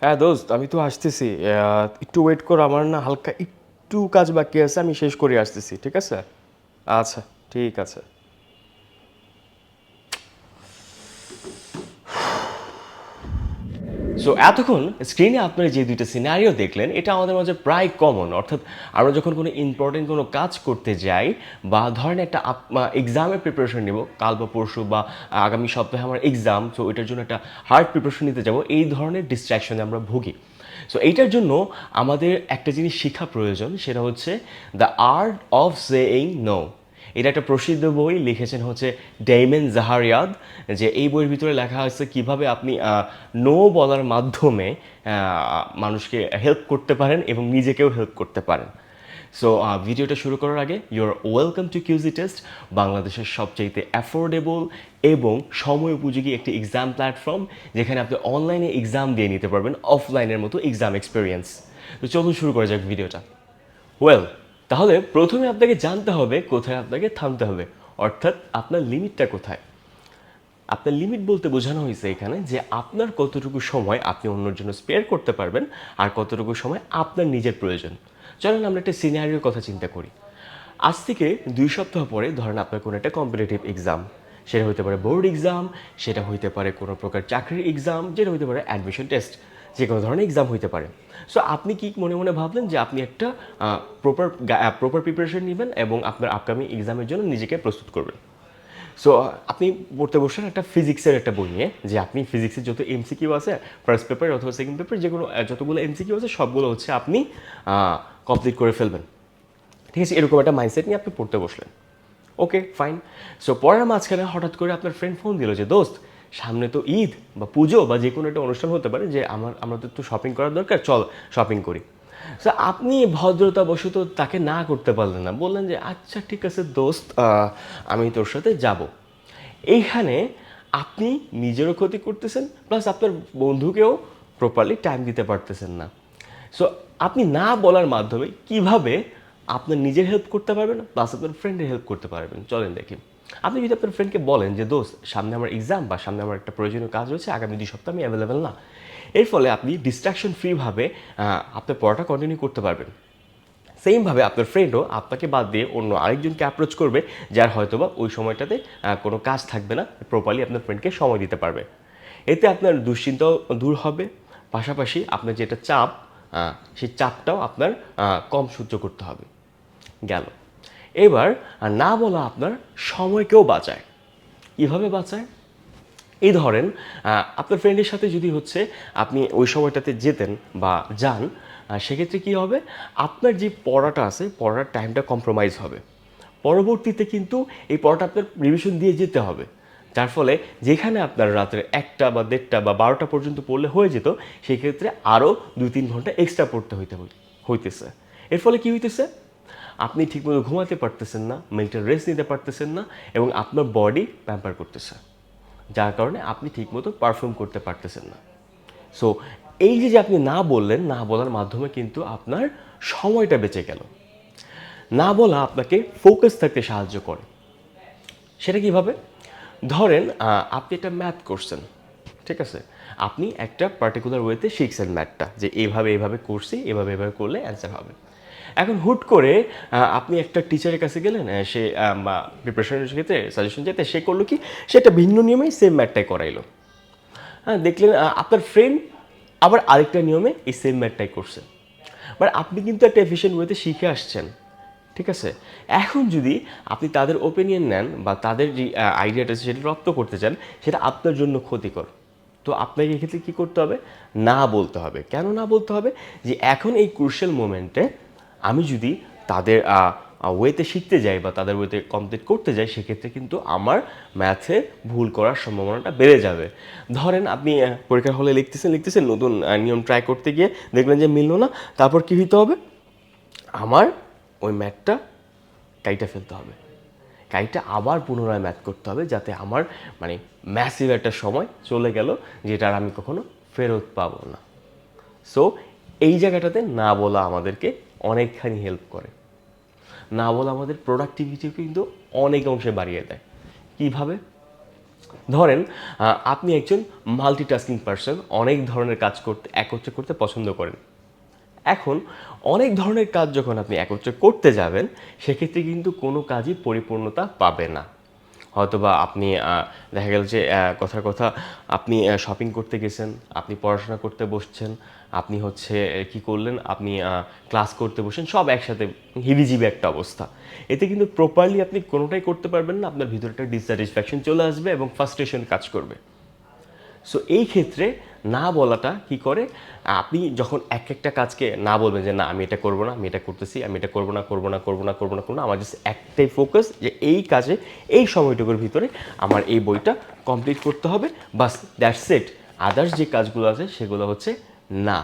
হ্যাঁ দোস্ত, আমি তো আসতেছি। একটু ওয়েট করো, আমার না হালকা একটু কাজ বাকি আছে, আমি শেষ করে আসতেছি, ঠিক আছে? আচ্ছা ঠিক আছে। সো এতক্ষণ স্ক্রিনে আপনারা যে দুইটা সিনারিও দেখলেন, এটা আমাদের মাঝে প্রায় কমন অর্থাৎ আমরা যখন কোনো ইম্পর্টেন্ট কোনো কাজ করতে যাই বা ধরেন একটা এক্সামের প্রিপারেশন নেব, কাল বা পরশু বা আগামী সপ্তাহে আমার এক্সাম সো এটার জন্য একটা হার্ড প্রিপারেশন নিতে যাব, এই ধরনের ডিস্ট্র্যাকশনে আমরা ভুগি। সো এইটার জন্য আমাদের একটা জিনিস শেখা প্রয়োজন, সেটা হচ্ছে the art of saying no এটা একটা প্রসিদ্ধ বই, লিখেছেন হচ্ছে ডেইমেন জাহারিয়াদ, যে এই বইয়ের ভিতরে লেখা হয়েছে কীভাবে আপনি নো বলার মাধ্যমে মানুষকে হেল্প করতে পারেন এবং নিজেকেও হেল্প করতে পারেন। সো ভিডিওটা শুরু করার আগে your welcome to QG test বাংলাদেশের সবচাইতে অ্যাফোর্ডেবল এবং সময় উপযোগী একটি এক্সাম প্ল্যাটফর্ম যেখানে আপনি অনলাইনে এক্সাম দিয়ে নিতে পারবেন অফলাইনের মতো এক্সাম এক্সপিরিয়েন্স তো চলুন শুরু করা যাক ভিডিওটা। ওয়েল তাহলে প্রথমে আপনাকে জানতে হবে কোথায় আপনাকে থামতে হবে। অর্থাৎ আপনার লিমিটটা কোথায়? আপনার লিমিট বলতে বোঝানো হয়েছে এখানে যে আপনার কতটুকু সময় আপনি অন্যের জন্য স্পেয়ার করতে পারবেন আর কতটুকু সময় আপনার নিজের প্রয়োজন। চলেন আমরা একটা সিনারিওর কথা চিন্তা করি। আজ থেকে দুই সপ্তাহ পরে ধরেন আপনার কোনো একটা কম্পিটিটিভ এক্সাম সেটা হতে পারে বোর্ড এক্সাম সেটা হইতে পারে কোনো প্রকার চাকরির এক্সাম যেটা হতে পারে অ্যাডমিশন টেস্ট যে কোনো ধরনের এক্সাম হইতে পারে। সো আপনি কি মনে মনে ভাবলেন যে আপনি একটা প্রপার প্রপার প্রিপারেশন নেবেন এবং আপনার আপকামিং এক্সামের জন্য নিজেকে প্রস্তুত করবেন? সো আপনি পড়তে বসেন একটা ফিজিক্সের একটা বই নিয়ে, যে আপনি ফিজিক্সের যত এমসিকিউ আছে ফার্স্ট পেপার অথবা সেকেন্ড পেপার যেগুলো যতগুলো এমসিকিউ আছে, সবগুলো হচ্ছে আপনি কমপ্লিট করে ফেলবেন। ঠিক আছে, এরকম একটা মাইন্ডসেট নিয়ে আপনি পড়তে বসলেন। ওকে ফাইন সো পড়ার মাঝখানে হঠাৎ করে আপনার ফ্রেন্ড ফোন দিল যে, দোস্ত সামনে তো ঈদ বা পুজো বা যে কোনো একটা অনুষ্ঠান হতে পারে যে আমার আমরা তো শপিং করার দরকার, চল শপিং করি। সো আপনি ভদ্রতাবশত তাকে না করতে পারলেন না। বললেন যে আচ্ছা ঠিক আছে দোস্ত আমি তোর সাথে যাব। এইখানে আপনি নিজেরও ক্ষতি করতেছেন প্লাস আপনার বন্ধুকেও প্রপারলি টাইম দিতে পারতেছেন না। সো আপনি না বলার মাধ্যমে কীভাবে আপনার নিজের হেল্প করতে পারবেন প্লাস আপনার ফ্রেন্ডের হেল্প করতে পারবেন? চলেন দেখি। আপনি যদি আপনার ফ্রেন্ডকে বলেন যে, দোস্ত, সামনে আমার এক্সাম বা সামনে আমার একটা প্রয়োজনীয় কাজ রয়েছে, আগামী দুই সপ্তাহ আমি অ্যাভেলেবেল না। এর ফলে আপনি ডিস্ট্রাকশন ফ্রিভাবে আপনার পড়াটা কন্টিনিউ করতে পারবেন। সেমভাবে আপনার ফ্রেন্ডও আপনাকে বাদ দিয়ে অন্য আরেকজনকে অ্যাপ্রোচ করবে, যার হয়তোবা ওই সময়টাতে কোনো কাজ থাকবে না প্রপারলি আপনার ফ্রেন্ডকে সময় দিতে পারবে। এতে আপনার দুশ্চিন্তাও দূর হবে। পাশাপাশি আপনার যেটা চাপ সেই চাপটাও আপনার কম সহ্য করতে হবে। গেল। এবার না বলা আপনার সময়কেও বাঁচায়। কীভাবে বাঁচায়? এই ধরেন আপনার ফ্রেন্ডের সাথে যদি হচ্ছে আপনি ওই সময়টাতে যেতেন বা যান সেক্ষেত্রে কী হবে? আপনার যে পড়াটা আছে, পড়ার টাইমটা কম্প্রোমাইজ হবে। পরবর্তীতে কিন্তু এই পড়াটা আপনার রিভিশন দিয়ে যেতে হবে। যার ফলে যেখানে আপনার রাত্রে একটা বা দেড়টা বা বারোটা পর্যন্ত পড়লে হয়ে যেত, সেক্ষেত্রে আরও দুই তিন ঘণ্টা এক্সট্রা পড়তে হইতে হইতেছে। এর ফলে কী হইতেছে? আপনি ঠিকমতো ঘুমাতে পারতেছেন না মেন্টাল রেস্ট নিতে পারতেছেন না এবং আপনার বডি প্যাম্পার করতেছে। যার কারণে আপনি ঠিকমতো পারফর্ম করতে পারতেছেন না। সো এই যে আপনি না বললেন, না বলার মাধ্যমে কিন্তু আপনার সময়টা বেঁচে গেল। না বলা আপনাকে ফোকাস থাকতে সাহায্য করে। সেটা কীভাবে? ধরেন আপনি একটা ম্যাথ করছেন, ঠিক আছে? আপনি একটা পার্টিকুলার ওয়েতে শিখছেন ম্যাথটা যে এইভাবে এইভাবে করছি, এভাবে এভাবে করলে অ্যান্সার হবে। এখন হুট করে আপনি একটা টিচারের কাছে গেলেন সে প্রিপারেশনের ক্ষেত্রে সাজেশন যেতে সে করল কি সেটা ভিন্ন নিয়মেই সেম ম্যাথটাই করাইলো। হ্যাঁ দেখলেন আপনার ফ্রেন্ড আবার আরেকটা নিয়মে এই সেম ম্যাথটাই করছে। বাট আপনি কিন্তু একটা এফিসিয়েন্ট ওয়েতে শিখে আসছেন, ঠিক আছে? এখন যদি আপনি তাদের ওপিনিয়ন নেন বা তাদের যে আইডিয়াটা সেটা রপ্ত করতে চান, সেটা আপনার জন্য ক্ষতিকর। তো আপনাকে এক্ষেত্রে কী করতে হবে? না বলতে হবে। কেন না বলতে হবে? যে এখন এই ক্রুশিয়াল মোমেন্টে আমি যদি তাদের ওয়েতে শিখতে যাই বা তাদের ওয়েতে কমপ্লিট করতে যাই, সেক্ষেত্রে কিন্তু আমার ম্যাথে ভুল করার সম্ভাবনাটা বেড়ে যাবে। ধরেন আপনি পরীক্ষার হলে লিখতেছেন লিখতেছেন, নতুন নিয়ম ট্রাই করতে গিয়ে দেখলেন যে মিললো না, তারপর কী হইতে হবে? আমার ওই ম্যাথটা কাইটা ফেলতে হবে। কাইটা আবার পুনরায় ম্যাথ করতে হবে যাতে আমার মানে ম্যাসিভ একটা সময় চলে গেল যেটার আমি কখনো ফেরত পাবো না। সো এই জায়গাটাতে না বলা আমাদেরকে অনেকখানি হেল্প করে। না বলা আমাদের প্রোডাক্টিভিটিও কিন্তু অনেক অংশে বাড়িয়ে দেয়। কীভাবে? ধরেন আপনি একজন মাল্টিটাস্কিং পারসন অনেক ধরনের কাজ করতে, একত্রে করতে পছন্দ করেন। এখন অনেক ধরনের কাজ যখন আপনি একত্রে করতে যাবেন, সেক্ষেত্রে কিন্তু কোনো কাজই পরিপূর্ণতা পাবে না। হয়তোবা আপনি দেখা গেল যে কথার কথা আপনি শপিং করতে গেছেন, আপনি পড়াশোনা করতে বসছেন আপনি হচ্ছে কি করলেন? আপনি ক্লাস করতে বসেন, সব একসাথে হিবিজিবি একটা অবস্থা। এতে কিন্তু প্রপারলি আপনি কোনোটাই করতে পারবেন না, আপনার ভিতরে একটা ডিসস্যাটিসফ্যাকশন চলে আসবে এবং ফার্স্টেশন কাজ করবে। সো এই ক্ষেত্রে না বলাটা কি করে? আপনি যখন এক একটা কাজকে না বলবেন যে, না, আমি এটা করব না, আমি এটা করতেছি, আমি এটা করব না করব না করব না করব না করব না, আমার জাস্ট একটাই ফোকাস যে, এই কাজে, এই সময়টুকুর ভিতরে আমার এই বইটা কমপ্লিট করতে হবে। বাস দ্যাটস সেট আদার্স যে কাজগুলো আছে, সেগুলো হচ্ছে না।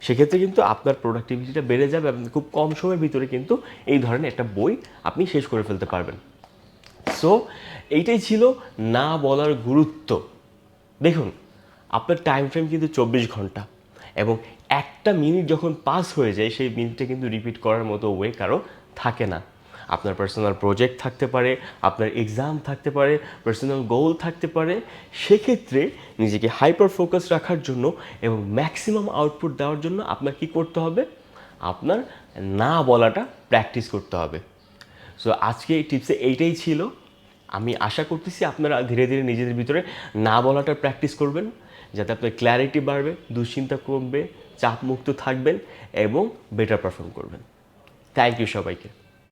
সেক্ষেত্রে কিন্তু আপনার প্রোডাক্টিভিটিটা বেড়ে যাবে আপনি খুব কম সময়ের ভিতরে কিন্তু এই ধরনের একটা বই আপনি শেষ করে ফেলতে পারবেন। সো এইটাই ছিল না বলার গুরুত্ব। দেখুন, আপনার টাইম ফ্রেম কিন্তু চব্বিশ ঘণ্টা এবং একটা মিনিট যখন পাস হয়ে যায়, সেই মিনিটটা কিন্তু রিপিট করার মতো ওয়ে কারও থাকে না। আপনার পার্সোনাল প্রজেক্ট থাকতে পারে, আপনার এক্সাম থাকতে পারে পার্সোনাল গোল থাকতে পারে, সেক্ষেত্রে নিজেকে হাইপার ফোকাস রাখার জন্য এবং ম্যাক্সিমাম আউটপুট দেওয়ার জন্য আপনার কি করতে হবে? আপনার না বলাটা প্র্যাকটিস করতে হবে। সো আজকে এই টিপসে এইটাই ছিল। আমি আশা করতেছি আপনারা ধীরে ধীরে নিজেদের ভিতরে না বলাটা প্র্যাকটিস করবেন, যাতে আপনার ক্ল্যারিটি বাড়বে, দুশ্চিন্তা কমবে, চাপমুক্ত থাকবেন এবং বেটার পারফর্ম করবেন। থ্যাংক ইউ সবাইকে।